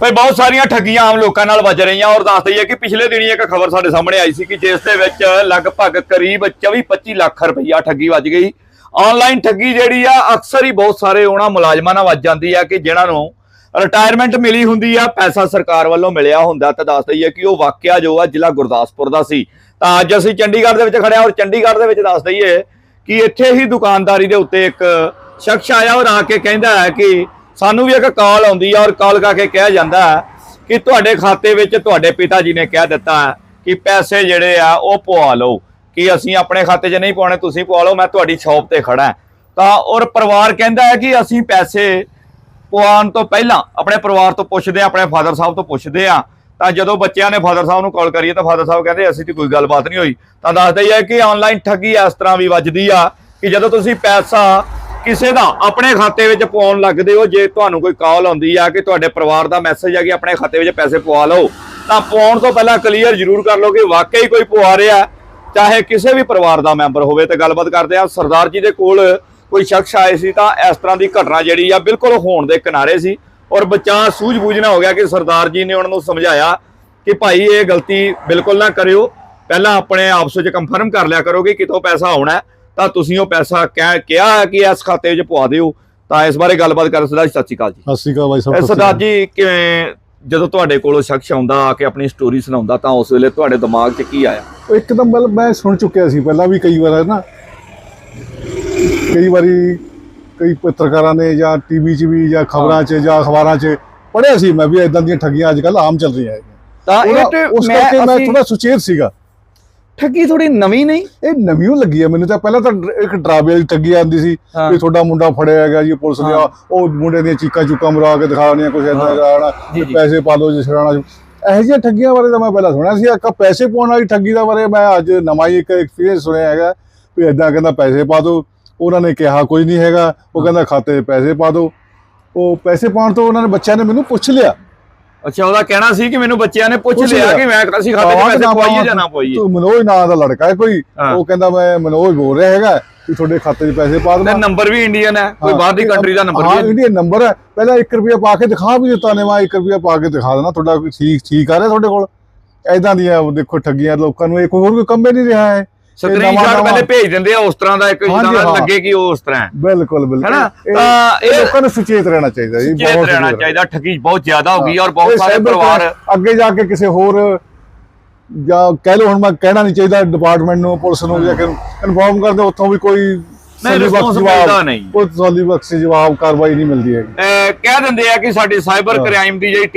ਭਈ ਬਹੁਤ ਸਾਰੀਆਂ ਠੱਗੀਆਂ ਆਮ ਲੋਕਾਂ ਨਾਲ ਵੱਜ ਰਹੀਆਂ ਔਰ ਦੱਸ ਦਈਏ ਕਿ ਪਿਛਲੇ ਦਿਨੀ ਇੱਕ ਖਬਰ ਸਾਡੇ ਸਾਹਮਣੇ ਆਈ ਸੀ ਕਿ ਜਿਸ ਦੇ ਵਿੱਚ ਲਗਭਗ ਕਰੀਬ 24-25 ਲੱਖ ਰੁਪਈਆ ਠੱਗੀ ਵੱਜ ਗਈ। ਆਨਲਾਈਨ ਠੱਗੀ ਜਿਹੜੀ ਆ, ਅਕਸਰ ਹੀ ਬਹੁਤ ਸਾਰੇ ਉਹਨਾਂ ਮੁਲਾਜ਼ਮਾਂ ਨਾਲ ਵੱਜ ਜਾਂਦੀ ਆ ਕਿ ਜਿਨ੍ਹਾਂ ਨੂੰ ਰਿਟਾਇਰਮੈਂਟ ਮਿਲੀ ਹੁੰਦੀ ਆ, ਪੈਸਾ ਸਰਕਾਰ ਵੱਲੋਂ ਮਿਲਿਆ ਹੁੰਦਾ ਤਾਂ ਦੱਸ ਦਈਏ ਕਿ ਉਹ ਵਾਕਿਆ ਜੋ ਆ ਜ਼ਿਲ੍ਹਾ ਗੁਰਦਾਸਪੁਰ ਦਾ ਸੀ। ਤਾਂ ਅੱਜ ਅਸੀਂ ਚੰਡੀਗੜ੍ਹ ਦੇ ਵਿੱਚ ਖੜਿਆ ਔਰ ਚੰਡੀਗੜ੍ਹ ਦੇ ਵਿੱਚ ਦੱਸ ਦਈਏ ਕਿ ਇੱਥੇ ਹੀ ਦੁਕਾਨਦਾਰੀ ਦੇ ਉੱਤੇ ਇੱਕ ਸ਼ਖਸ ਆਇਆ ਔਰ ਆ ਕੇ ਕਹਿੰਦਾ ਹੈ ਕਿ ਸਾਨੂੰ ਵੀ ਇੱਕ ਕਾਲ ਆਉਂਦੀ ਆ ਔਰ ਕਾਲ ਕਰਕੇ ਕਿਹਾ ਜਾਂਦਾ ਹੈ ਕਿ ਤੁਹਾਡੇ ਖਾਤੇ ਵਿੱਚ ਤੁਹਾਡੇ ਪਿਤਾ ਜੀ ਨੇ ਕਹਿ ਦਿੱਤਾ ਕਿ ਪੈਸੇ ਜਿਹੜੇ ਆ ਉਹ ਪਵਾ ਲਓ, ਕਿ ਅਸੀਂ ਆਪਣੇ ਖਾਤੇ 'ਚ ਨਹੀਂ ਪਾਉਣੇ ਤੁਸੀਂ ਪਵਾ ਲਓ, ਮੈਂ ਤੁਹਾਡੀ ਸ਼ਾਪ ਤੇ ਖੜਾ ਤਾਂ ਔਰ ਪਰਿਵਾਰ ਕਹਿੰਦਾ ਹੈ ਕਿ ਅਸੀਂ ਪੈਸੇ ਪਵਾਉਣ ਤੋਂ ਪਹਿਲਾਂ ਆਪਣੇ ਪਰਿਵਾਰ ਤੋਂ ਪੁੱਛਦੇ ਆ ਆਪਣੇ ਫਾਦਰ ਸਾਹਿਬ ਤੋਂ ਪੁੱਛਦੇ ਆ ਤਾਂ ਜਦੋਂ ਬੱਚਿਆਂ ਨੇ ਫਾਦਰ ਸਾਹਿਬ ਨੂੰ ਕਾਲ ਕਰੀਏ ਤਾਂ ਫਾਦਰ ਸਾਹਿਬ ਕਹਿੰਦੇ, ਅਸੀਂ ਤੇ ਕੋਈ ਗੱਲਬਾਤ ਨਹੀਂ ਹੋਈ। ਤਾਂ ਦੱਸਦਾ ਹੀ ਹੈ ਕਿ ਆਨਲਾਈਨ ਠੱਗੀ ਇਸ ਤਰ੍ਹਾਂ ਵੀ ਵੱਜਦੀ ਆ ਕਿ ਜਦੋਂ ਤੁਸੀਂ ਪੈਸਾ ਕਿਸੇ ਦਾ ਆਪਣੇ ਖਾਤੇ ਵਿੱਚ ਪਵਾਉਣ ਲੱਗਦੇ ਹੋ ਜੇ ਤੁਹਾਨੂੰ ਕੋਈ ਕਾਲ ਆਉਂਦੀ ਆ ਕਿ ਤੁਹਾਡੇ ਪਰਿਵਾਰ ਦਾ ਮੈਸੇਜ ਆ ਕਿ ਆਪਣੇ ਖਾਤੇ ਵਿੱਚ ਪੈਸੇ ਪਵਾ ਲਓ ਤਾਂ ਪਵਾਉਣ ਤੋਂ ਪਹਿਲਾਂ ਕਲੀਅਰ ਜ਼ਰੂਰ ਕਰ ਲਓ ਕਿ ਵਾਕਈ ਕੋਈ ਪਵਾ ਰਿਹਾ ਚਾਹੇ ਕਿਸੇ ਵੀ ਪਰਿਵਾਰ ਦਾ ਮੈਂਬਰ ਹੋਵੇ। ਤੇ ਗੱਲਬਾਤ ਕਰਦੇ ਆ ਸਰਦਾਰ ਜੀ ਦੇ ਕੋਲ ਕੋਈ ਸ਼ਖਸ ਆਏ ਸੀ ਤਾਂ ਇਸ ਤਰ੍ਹਾਂ ਦੀ ਘਟਨਾ ਜਿਹੜੀ ਆ ਬਿਲਕੁਲ ਹੋਣ ਦੇ ਕਿਨਾਰੇ ਸੀ। ਔਰ ਬੱਚਾ ਸੂਝ-ਬੂਝ ਨਾ ਹੋ ਗਿਆ ਕਿ ਸਰਦਾਰ ਜੀ ਨੇ ਉਹਨਾਂ ਨੂੰ ਸਮਝਾਇਆ ਕਿ ਭਾਈ ਇਹ ਗਲਤੀ ਬਿਲਕੁਲ ਨਾ ਕਰਿਓ। ਪਹਿਲਾਂ ਆਪਣੇ ਆਪਸ ਵਿੱਚ ਕੰਫਰਮ ਕਰ ਲਿਆ ਕਰੋ ਕਿ ਕਿਤੋਂ ਪੈਸਾ ਆਉਣਾ ਹੈ, ਤਾਂ ਤੁਸੀਂ ਉਹ ਪੈਸਾ ਕਹਿ ਕਿਹਾ ਕਿ ਇਸ ਖਾਤੇ ਵਿੱਚ ਪਵਾ ਦਿਓ ਤਾਂ ਇਸ ਬਾਰੇ ਗੱਲਬਾਤ ਕਰ ਸਰਦਾਰ ਜੀ ਸਤਿ ਸ਼੍ਰੀ ਅਕਾਲ ਜੀ। ਸਤਿ ਸ਼੍ਰੀ ਅਕਾਲ ਬਾਈ ਇਹ ਸਾਹਿਬ ਸਰਦਾਰ ਜੀ ਕਿਵੇਂ ਜਦੋਂ ਤੁਹਾਡੇ ਕੋਲੋਂ ਸ਼ਖਸ ਆਉਂਦਾ ਆ ਕੇ ਆਪਣੀ ਸਟੋਰੀ ਸੁਣਾਉਂਦਾ ਤਾਂ ਉਸ ਵੇਲੇ ਤੁਹਾਡੇ ਦਿਮਾਗ 'ਚ ਕੀ ਆਇਆ? ਇੱਕਦਮ ਮਤਲਬ ਮੈਂ ਸੁਣ ਚੁੱਕਿਆ ਸੀ ਪਹਿਲਾਂ ਵੀ ਕਈ ਵਾਰ ਹੈ ਨਾ। ਕਈ ਵਾਰੀ ਕਈ ਪੱਤਰਕਾਰਾਂ ਨੇ ਜਾਂ ਟੀਵੀ 'ਚ ਵੀ ਜਾਂ ਖਬਰਾਂ 'ਚ ਜਾਂ ਅਖਬਾਰਾਂ 'ਚ ਪੜ੍ਹਿਆ ਸੀ ਮੈਂ ਵੀ ਇਦਾਂ ਦੀਆਂ ਠੱਗੀਆਂ ਅੱਜ ਕੱਲ ਆਮ ਚੱਲ ਰਹੀਆਂ ਹੈ ਤਾਂ ਉਸ ਕਰਕੇ ਮੈਂ ਥੋੜਾ ਸੁਚੇਤ ਸੀਗਾ। ਠੱਗੀ ਥੋੜੀ ਨਵੀਂ ਨਹੀਂ ਇਹ ਨਵੀਂ ਓ ਲੱਗੀ ਹੈ ਮੈਨੂੰ ਤਾਂ ਪਹਿਲਾਂ ਤਾਂ ਇੱਕ ਡਰਾਵੇ ਵਾਲੀ ਠੱਗੀ ਆਉਂਦੀ ਸੀ ਹਾਂ। ਵੀ ਤੁਹਾਡਾ ਮੁੰਡਾ ਫੜਿਆ ਹੈਗਾ ਜੀ ਪੁਲਿਸ ਨੇ। ਉਹ ਮੁੰਡੇ ਦੀਆਂ ਚੀਕਾਂ ਚੁੱਕਾਂ ਮਰਾ ਕੇ ਦਿਖਾਉਣੀਆਂ ਕੁਝ ਹਾਂ। ਕਰਾਣਾ ਜੀ, ਜੀ। ਪੈਸੇ ਪਾ ਲਓ ਜੀ ਛੜਾਣਾ ਇਹੋ ਜਿਹੀਆਂ ਠੱਗੀਆਂ ਬਾਰੇ ਤਾਂ ਮੈਂ ਪਹਿਲਾਂ ਸੁਣਿਆ ਸੀ ਇੱਕ ਪੈਸੇ ਪਾਉਣ ਵਾਲੀ ਠੱਗੀ ਦਾ ਬਾਰੇ ਮੈਂ ਅੱਜ ਨਵਾਂ ਹੀ ਇੱਕ ਐਕਸਪੀਰੀਅੰਸ ਸੁਣਿਆ ਹੈਗਾ ਵੀ ਇਦਾਂ ਕਹਿੰਦਾ ਪੈਸੇ ਪਾ ਦਿਓ ਉਹਨਾਂ ਨੇ ਕਿਹਾ ਕੁਝ ਨਹੀਂ ਹੈਗਾ ਉਹ ਕਹਿੰਦਾ ਖਾਤੇ 'ਚ ਪੈਸੇ ਪਾ ਦਿਓ ਉਹ ਪੈਸੇ ਪਾਉਣ ਤੋਂ ਉਹਨਾਂ ਨੇ ਬੱਚਿਆਂ ਨੇ ਮੈਨੂੰ ਪੁੱਛ ਲਿਆ ਅੱਛਾ ਉਹਦਾ ਕਹਿਣਾ ਸੀ ਕਿ ਮੈਨੂੰ ਬੱਚਿਆਂ ਨੇ ਪੁੱਛ ਲਿਆ। ਕਿ ਮੈਂ ਅਸੀਂ ਖਾਤੇ 'ਚ ਪੈਸੇ ਕਿ ਪਾਵਾਂ? ਜਾਂ ਨਾ ਪਵਾਈਏ ਤੂੰ ਮਨੋਜ ਨਾਂ ਦਾ ਲੜਕਾ ਹੈ ਕੋਈ। ਉਹ ਕਹਿੰਦਾ ਮੈਂ ਮਨੋਜ ਬੋਲ ਰਿਹਾ ਹੈਗਾ ਵੀ ਤੁਹਾਡੇ ਖਾਤੇ 'ਚ ਪੈਸੇ ਪਾ ਦੇਵਾਂ ਨੰਬਰ ਵੀ ਇੰਡੀਅਨ ਹੈ ਕੋਈ ਬਾਹਰ ਦੀ ਕੰਟਰੀ ਦਾ ਨੰਬਰ ਵੀ ਹੈ। ਇੰਡੀਅਨ ਨੰਬਰ ਹੈ ਪਹਿਲਾਂ 1 ਰੁਪਿਆ ਪਾ ਕੇ ਦਿਖਾ ਵੀ ਦਿੱਤਾ ਨੇ ਮੈਂ 1 ਰੁਪਿਆ ਪਾ ਕੇ ਦਿਖਾ ਦੇਣਾ ਤੁਹਾਡਾ ਠੀਕ ਠੀਕ ਆ ਰਿਹਾ ਤੁਹਾਡੇ ਕੋਲ ਐਦਾਂ ਦੀਆਂ ਦੇਖੋ ਠੱਗੀਆਂ ਲੋਕਾਂ ਨੂੰ ਇਹ ਕੋਈ ਹੋਰ ਕੋਈ ਕੰਮ ਨਹੀਂ ਰਿਹਾ ਹੈ ਸਕਰੀਨਸ਼ਾਟ ਪਹਿਲੇ ਭੇਜ ਦਿੰਦੇ ਆ ਉਸ ਤਰ੍ਹਾਂ ਦਾ ਇੱਕ ਹਾਂਜੀ, ਜਿੱਦਾਂ ਦਾ ਹਾਂ। ਲੱਗੇ ਕਿ ਉਸ ਤਰ੍ਹਾਂ ਹੈ ਬਿਲਕੁਲ ਬਿਲਕੁਲ ਹੈਨਾ? ਤਾਂ ਇਹ ਲੋਕਾਂ ਨੂੰ ਸੁਚੇਤ ਰਹਿਣਾ ਚਾਹੀਦਾ ਜੀ ਬਹੁਤ ਰਹਿਣਾ ਚਾਹੀਦਾ ਠੱਗੀ ਬਹੁਤ ਜ਼ਿਆਦਾ ਹੋ ਗਈ ਹਾਂ। ਔਰ ਬਹੁਤ ਸਾਰੇ ਪਰਿਵਾਰ ਅੱਗੇ ਜਾ ਕੇ ਕਿਸੇ ਹੋਰ ਜਾਂ ਕਹਿ ਲਓ ਹੁਣ ਮੈਂ ਕਹਿਣਾ ਨਹੀਂ ਚਾਹੀਦਾ ਡਿਪਾਰਟਮੈਂਟ ਨੂੰ ਪੁਲਿਸ ਨੂੰ ਜਾਂ ਕਿ ਇਨਫੋਰਮ ਕਰਦੇ ਉੱਥੋਂ ਵੀ ਕੋਈ ਨਹੀਂ, ਮਿਲਦਾ ਨਹੀਂ। ਕੋਈ ਵਕਤ ਜਵਾਬ ਕਾਰਵਾਈ ਨਹੀਂ ਮਿਲਦੀ ਅਹ ਕਹਿ ਦਿੰਦੇ ਆ ਕਿ ਸਾਡੀ ਸਾਈਬਰ ਹਾਂ। ਕ੍ਰਾਈਮ ਦੀ ਜਿਹੜੀ